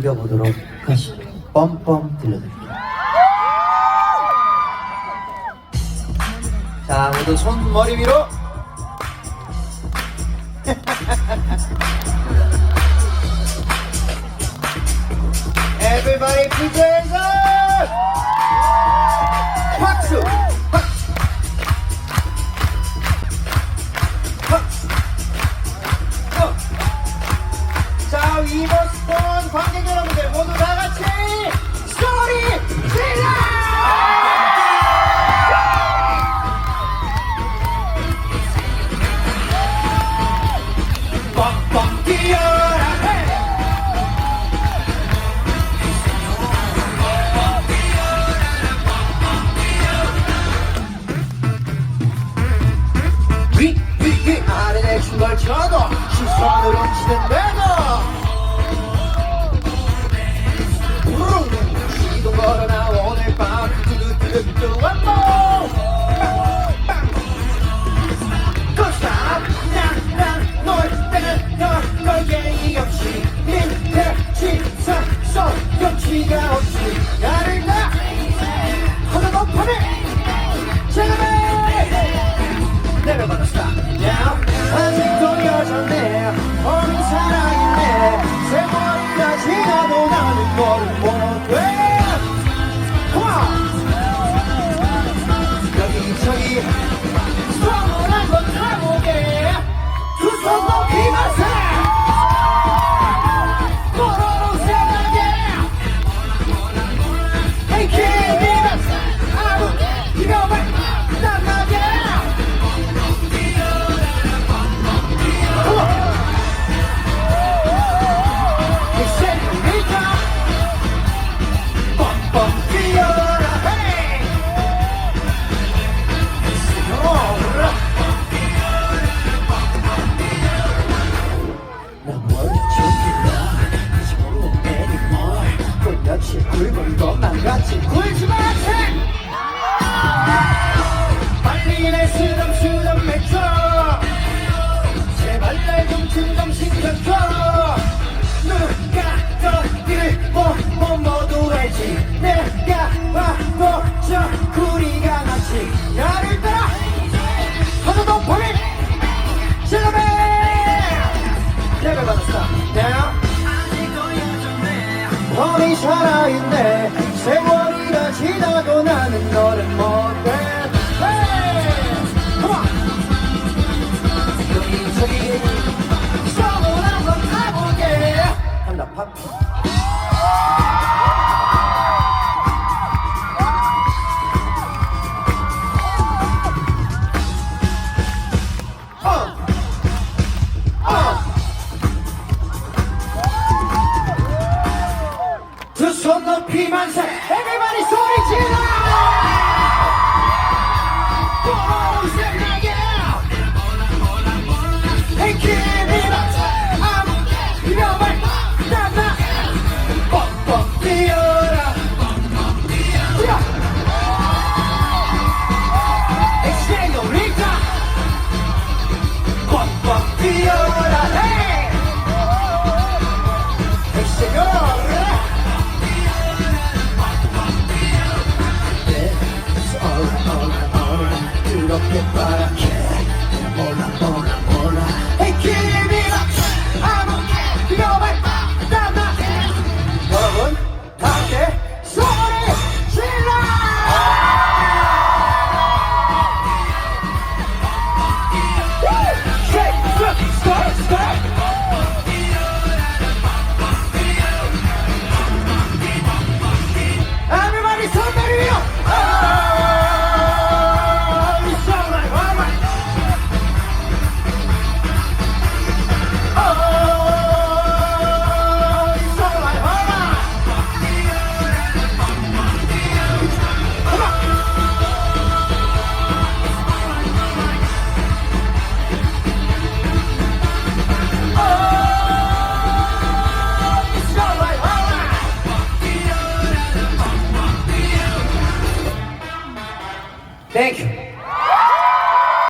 즐겨보도록 하시죠. 뻔뻔 들려드릴게요. 자, 모두 손 머리 위로. Everybody! 박수! 박수! 박수! 어. 자, 이버스 It's like Hannah, she's trying to reach the manor. She don't gotta 여기저기 손을 한번 타보게 두손 높이 마세 굵은 것만 같이 굴지 마세! 빨리 내 수담수담 맺혀 제발 날좀 좀 신경써 누가 너희를 뭐뭐 모두 알지? 내가 봐도 저 구리가 같이 나를 따라! 하도 높이 실험해! 내가 받았어. now 범이 살아있네 한 Fuck, fuck Fiona. Hey!